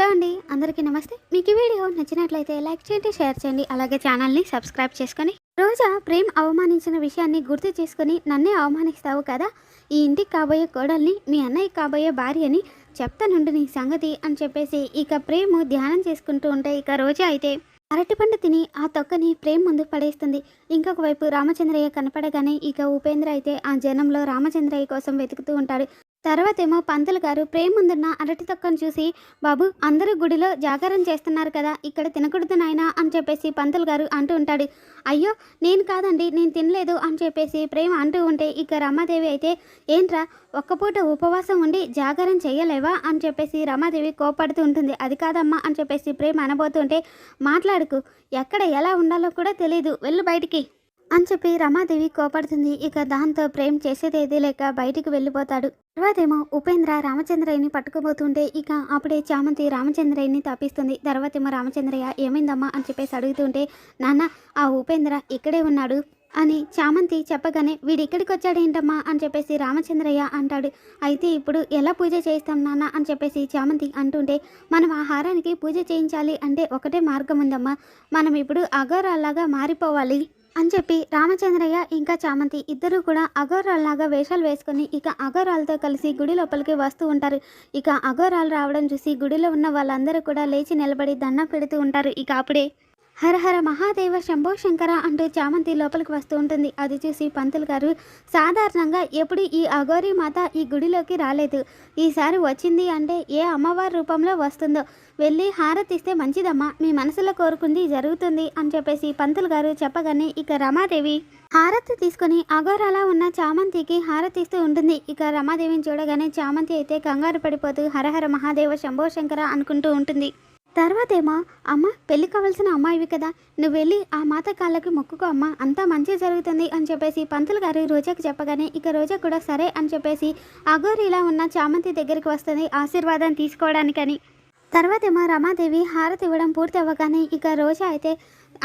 Hello అండి అందరికీ నమస్తే. మీకు ఈ వీడియో నచ్చినట్లయితే లైక్ చేయండి షేర్ చేయండి అలాగే ఛానల్ని సబ్స్క్రైబ్ చేసుకొని. రోజా ప్రేమ్ అవమానించిన విషయాన్ని గుర్తు చేసుకొని నన్నే అవమానిస్తావు కదా? ఈ ఇంటికి కాబోయే కోడల్ని మీ అన్నయ్య కాబోయే భార్యని చెప్తానుండి నీ సంగతి అని చెప్పేసి ఇక ప్రేమ్ ధ్యానం చేసుకుంటూ ఉంటే ఇక రోజా అయితే అరటిపండు తిని ఆ తొక్కని ప్రేమ్ ముందు పడేస్తుంది. ఇంకొక వైపు రామచంద్రయ్య కనపడగానే ఇక ఉపేంద్ర అయితే ఆ జనంలో రామచంద్రయ్య కోసం వెతుకుతూ ఉంటాడు. తర్వాతేమో పంతులు గారు ప్రేముందున్న అరటి తొక్కను చూసి బాబు అందరూ గుడిలో జాగారం చేస్తున్నారు కదా ఇక్కడ తినకూడదు నాయనా అని చెప్పేసి పంతులు గారు అంటూ ఉంటాడు. అయ్యో నేను కాదండి నేను తినలేదు అని చెప్పేసి ప్రేమ అంటూ ఉంటే ఇక రమాదేవి అయితే ఏంట్రా ఒక్క పూట ఉపవాసం ఉండి జాగారం చేయలేవా అని చెప్పేసి రమాదేవి కోపడుతూ ఉంటుంది. అది కాదమ్మా అని చెప్పేసి ప్రేమ అనబోతుంటే మాట్లాడుకు ఎక్కడ ఎలా ఉండాలో కూడా తెలియదు వెళ్ళు బయటికి అని చెప్పి రమాదేవి కోపడుతుంది. ఇక దాంతో ప్రేమ్ చేసేదేది లేక బయటికి వెళ్ళిపోతాడు. తర్వాతేమో ఉపేంద్ర రామచంద్రయ్యని పట్టుకోబోతుంటే ఇక అప్పుడే చామంతి రామచంద్రయ్యని తప్పిస్తుంది. తర్వాతేమో రామచంద్రయ్య ఏమైందమ్మా? అని చెప్పేసి అడుగుతుంటే నాన్న ఆ ఉపేంద్ర ఇక్కడే ఉన్నాడు అని చామంతి చెప్పగానే వీడిక్కడికి వచ్చాడేంటమ్మా? అని చెప్పేసి రామచంద్రయ్య అంటాడు. అయితే ఇప్పుడు ఎలా పూజ చేస్తాం నాన్న? అని చెప్పేసి చామంతి అంటుంటే మనం ఆహారానికి పూజ చేయించాలి అంటే ఒకటే మార్గం ఉందమ్మా. మనం ఇప్పుడు అగోరాలాగా మారిపోవాలి. అని చెప్పి రామచంద్రయ్య ఇంకా చామంతి ఇద్దరు కూడా అగోరాల్లాగా వేషాలు వేసుకొని ఇక అగోరాలతో కలిసి గుడి లోపలికి వస్తూ ఉంటారు. ఇక అగోరాలు రావడం చూసి గుడిలో ఉన్న వాళ్ళందరూ కూడా లేచి నిలబడి దండం పెడుతూ ఉంటారు. ఇక అప్పుడే హర హర మహాదేవ శంభో శంకర అంటూ చామంతి లోపలికి వస్తూ ఉంటుంది. అది చూసి పంతులు గారు సాధారణంగా ఎప్పుడు ఈ అఘోరి మాత ఈ గుడిలోకి రాలేదు. ఈసారి వచ్చింది అంటే ఏ అమ్మవారి రూపంలో వస్తుందో. వెళ్ళి హారతిస్తే మంచిదమ్మా. మీ మనసులో కోరుకుంది జరుగుతుంది అని చెప్పేసి పంతులు గారు చెప్పగానే ఇక రమాదేవి హారతి తీసుకొని అఘోరాలా ఉన్న చామంతికి హారతిస్తూ ఉంటుంది. ఇక రమాదేవిని చూడగానే చామంతి అయితే కంగారు పడిపోతూ హరహర మహాదేవ శంభో శంకర అనుకుంటూ ఉంటుంది. తర్వాత ఏమో అమ్మ పెళ్ళి కావాల్సిన అమ్మాయివి కదా. నువ్వు వెళ్ళి ఆ మాత కాళ్ళకి మొక్కుకో అమ్మ. అంతా మంచి జరుగుతుంది అని చెప్పేసి పంతులు గారు రోజాకి చెప్పగానే ఇక రోజా కూడా సరే అని చెప్పేసి అగోరిలా ఉన్న చామంతి దగ్గరికి వస్తుంది ఆశీర్వాదం తీసుకోవడానికని. తర్వాత ఏమో రమాదేవి హారతి ఇవ్వడం పూర్తి అవ్వగానే ఇక రోజా అయితే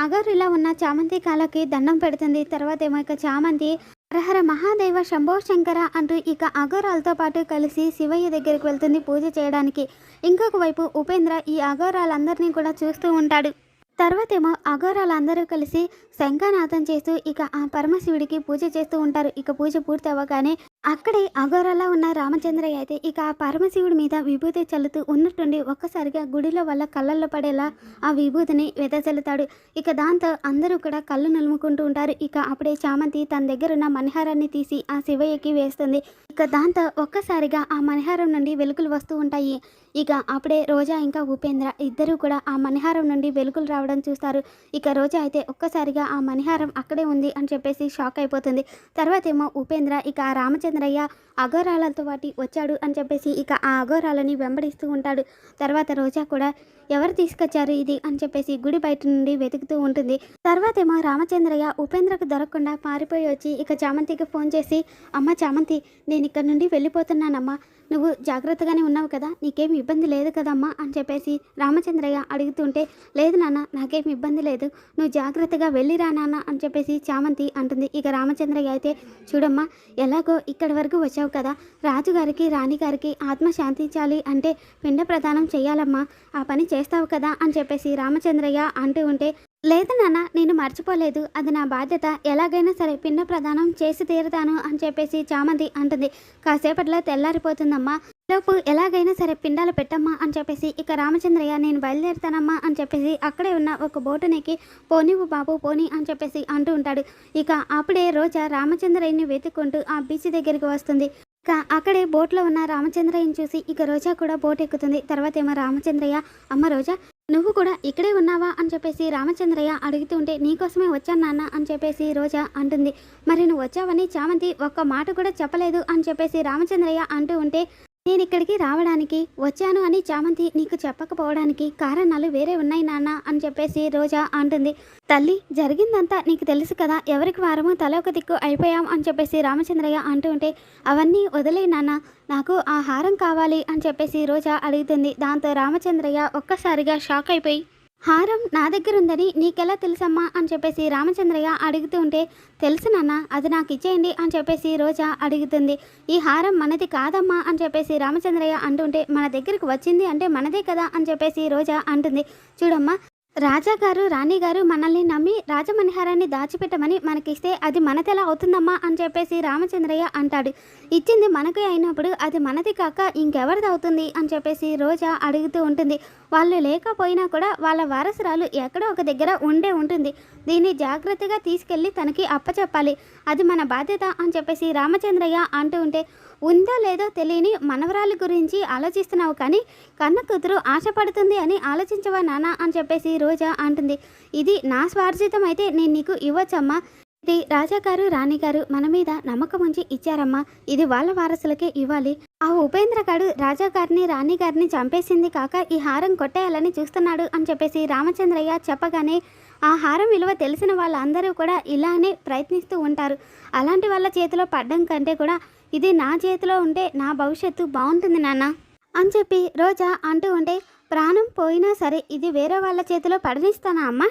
అగరిలా ఉన్న చామంతి కాళ్ళకి దండం పెడుతుంది. తర్వాత ఏమో ఇక చామంతి హరహర మహాదేవ శంభో శంకర అంటూ ఇక అగోరాలతో పాటు కలిసి శివయ్య దగ్గరికి వెళ్తుంది పూజ చేయడానికి. ఇంకొక వైపు ఉపేంద్ర ఈ అగోరాలందరినీ కూడా చూస్తూ ఉంటాడు. తర్వాతేమో అగోరాలందరూ కలిసి శంఖనాథం చేస్తూ ఇక ఆ పరమశివుడికి పూజ చేస్తూ ఉంటారు. ఇక పూజ పూర్తి అవ్వగానే అక్కడే అఘోరలా ఉన్న రామచంద్రయ్య అయితే ఇక ఆ పరమశివుడి మీద విభూతి చల్లుతూ ఉన్నట్టుండి ఒక్కసారిగా గుడిలో వాళ్ళ కళ్ళల్లో పడేలా ఆ విభూతిని వెదజల్లుతాడు. ఇక దాంతో అందరూ కూడా కళ్ళు నలుముకుంటూ ఉంటారు. ఇక అప్పుడే చామంతి తన దగ్గర ఉన్న మణిహారాన్ని తీసి ఆ శివయ్యకి వేస్తుంది. ఇక దాంతో ఒక్కసారిగా ఆ మణిహారం నుండి వెలుగులు వస్తూ ఉంటాయి. ఇక అప్పుడే రోజా ఇంకా ఉపేంద్ర ఇద్దరూ కూడా ఆ మణిహారం నుండి వెలుగులు రావడం చూస్తారు. ఇక రోజా అయితే ఒక్కసారిగా ఆ మణిహారం అక్కడే ఉంది అని చెప్పేసి షాక్ అయిపోతుంది. తర్వాత ఏమో ఉపేంద్ర ఇక ఆ రామచంద్రయ్య అఘోరాలతో వాటి వచ్చాడు అని చెప్పేసి ఇక ఆ అఘోరాలని వెంబడిస్తూ ఉంటాడు. తర్వాత రోజా కూడా ఎవరు తీసుకొచ్చారు ఇది? అని చెప్పేసి గుడి బయట నుండి వెతుకుతూ ఉంటుంది. తర్వాతేమో రామచంద్రయ్య ఉపేంద్రకు దొరకకుండా పారిపోయి వచ్చి ఇక చామంతికి ఫోన్ చేసి అమ్మ చామంతి నేను ఇక్కడ నుండి వెళ్ళిపోతున్నానమ్మా. నువ్వు జాగ్రత్తగానే ఉన్నావు కదా? నీకేం ఇబ్బంది లేదు కదమ్మా? అని చెప్పేసి రామచంద్రయ్య అడుగుతుంటే లేదు నాన్న నాకేం ఇబ్బంది లేదు. నువ్వు జాగ్రత్తగా వెళ్ళిరా నాన్న అని చెప్పేసి చామంతి అంటుంది. ఇక రామచంద్రయ్య అయితే చూడమ్మా ఎలాగో ఇక్కడ ఇక్కడి వరకు వచ్చావు కదా. రాజుగారికి రాణిగారికి ఆత్మ శాంతించాలి అంటే పిండ ప్రదానం చేయాలమ్మా ఆ పని చేస్తావు కదా అని చెప్పేసి రామచంద్రయ్య అంటూ ఉంటే లేదు నాన్న నేను మర్చిపోలేదు. అది నా బాధ్యత. ఎలాగైనా సరే పిండ ప్రదానం చేసి తీరుతాను అని చెప్పేసి చామంతి అంటుంది. కాసేపట్లో తెల్లారిపోతుందమ్మా. లోపు ఎలాగైనా సరే పిండాలు పెట్టమ్మా అని చెప్పేసి ఇక రామచంద్రయ్య నేను బయలుదేరుతానమ్మా అని చెప్పేసి అక్కడే ఉన్న ఒక బోటునికి పోనివ్వు బాబు పోని అని చెప్పేసి అంటూ ఉంటాడు. ఇక అప్పుడే రోజా రామచంద్రయ్యని వెతుక్కుంటూ ఆ బీచ్ దగ్గరికి వస్తుంది. ఇక అక్కడే బోట్లో ఉన్న రామచంద్రయ్యని చూసి ఇక రోజా కూడా బోట్ ఎక్కుతుంది. తర్వాత ఏమో రామచంద్రయ్య అమ్మ రోజా నువ్వు కూడా ఇక్కడే ఉన్నావా అని చెప్పేసి రామచంద్రయ్య అడుగుతూ ఉంటే నీకోసమే వచ్చాను నాన్న అని చెప్పేసి రోజా అంటుంది. మరి నువ్వు వచ్చావని చామంతి ఒక్క మాట కూడా చెప్పలేదు అని చెప్పేసి రామచంద్రయ్య అంటూ ఉంటే నేను ఇక్కడికి రావడానికి వచ్చాను అని చామంతి నీకు చెప్పకపోవడానికి కారణాలు వేరే ఉన్నాయి నాన్న అని చెప్పేసి రోజా అంటుంది. తల్లి జరిగిందంతా నీకు తెలుసు కదా ఎవరికి వారము తల ఒక దిక్కు అయిపోయాం అని చెప్పేసి రామచంద్రయ్య అంటూ ఉంటే అవన్నీ వదిలే నాన్న నాకు ఆ హారం కావాలి అని చెప్పేసి రోజా అడుగుతుంది. దాంతో రామచంద్రయ్య ఒక్కసారిగా షాక్ అయిపోయి హారం నా దగ్గర ఉందని నీకెలా తెలుసమ్మా? అని చెప్పేసి రామచంద్రయ్య అడుగుతూ ఉంటే తెలుసు నాన్న అది నాకు ఇచ్చేయండి అని చెప్పేసి రోజా అడుగుతుంది. ఈ హారం మనది కాదమ్మా అని చెప్పేసి రామచంద్రయ్య అంటుంటే మన దగ్గరికి వచ్చింది అంటే మనదే కదా అని చెప్పేసి రోజా అంటుంది. చూడమ్మా రాజా గారు రాణి గారు మనల్ని నమ్మి రాజమణిహారాన్ని దాచిపెట్టమని మనకిస్తే అది మనదెలా అవుతుందమ్మా అని చెప్పేసి రామచంద్రయ్య అంటాడు. ఇచ్చింది మనకే అయినప్పుడు అది మనది కాక ఇంకెవరిది అవుతుంది అని చెప్పేసి రోజా అడుగుతూ ఉంటుంది. వాళ్ళు లేకపోయినా కూడా వాళ్ళ వారసురాలు ఎక్కడో ఒక దగ్గర ఉండే ఉంటుంది. దీన్ని జాగ్రత్తగా తీసుకెళ్ళి తనకి అప్పచెప్పాలి. అది మన బాధ్యత అని చెప్పేసి రామచంద్రయ్య అంటూ ఉంటే ఉందో లేదో తెలియని మనవరాలి గురించి ఆలోచిస్తున్నావు కానీ కన్న కూతురు ఆశపడుతుంది అని ఆలోచించవా నానా అని చెప్పేసి రోజా అంటుంది. ఇది నా స్వార్జితం అయితే నేను నీకు ఇవ్వచ్చమ్మా. ఇది రాజాగారు రాణిగారు మన మీద నమ్మకం ఉంచి ఇచ్చారమ్మా. ఇది వాళ్ళ వారసులకే ఇవ్వాలి. ఆ ఉపేంద్ర గారు రాజాగారిని రాణి గారిని చంపేసింది కాక ఈ హారం కొట్టేయాలని చూస్తున్నాడు అని చెప్పేసి రామచంద్రయ్య చెప్పగానే ఆ హారం విలువ తెలిసిన వాళ్ళందరూ కూడా ఇలానే ప్రయత్నిస్తూ ఉంటారు. అలాంటి వాళ్ళ చేతిలో పడ్డం కంటే కూడా ఇది నా చేతిలో ఉంటే నా భవిష్యత్తు బాగుంటుంది నాన్న అని చెప్పి రోజా అంటూ ఉంటే ప్రాణం పోయినా సరే ఇది వేరే వాళ్ళ చేతిలో పడనిస్తానా అమ్మా?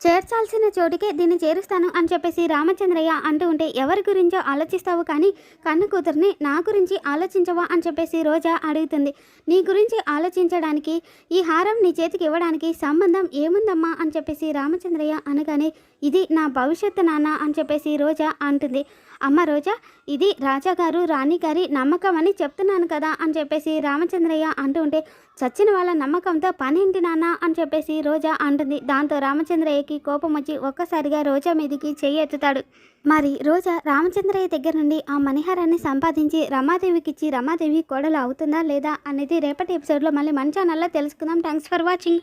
చేర్చాల్సిన చోటుకే దీన్ని చేరుస్తాను అని చెప్పేసి రామచంద్రయ్య అంటూ ఉంటే ఎవరి గురించో ఆలోచిస్తావు కానీ కన్ను కూతుర్ని నా గురించి ఆలోచించవా అని చెప్పేసి రోజా అడుగుతుంది. నీ గురించి ఆలోచించడానికి ఈ హారం నీ చేతికి ఇవ్వడానికి సంబంధం ఏముందమ్మా? అని చెప్పేసి రామచంద్రయ్య అనగానే ఇది నా భవిష్యత్తు నాన్న అని చెప్పేసి రోజా అంటుంది. అమ్మ రోజా ఇది రాజాగారు రాణి గారి నమ్మకం అని చెప్తున్నాను కదా అని చెప్పేసి రామచంద్రయ్య అంటూ ఉంటే చచ్చిన వాళ్ళ నమ్మకంతో పనేంటి నాన్న అని చెప్పేసి రోజా అంటుంది. దాంతో రామచంద్రయ్యకి కోపం వచ్చి ఒక్కసారిగా రోజా మీదికి చెయ్యి ఎత్తుతాడు. మరి రోజా రామచంద్రయ్య దగ్గర నుండి ఆ మణిహారాన్ని సంపాదించి రమాదేవికి ఇచ్చి రమాదేవి కోడలు అవుతుందా లేదా అనేది రేపటి ఎపిసోడ్లో మళ్ళీ మన ఛానల్లో తెలుసుకుందాం. Thanks for watching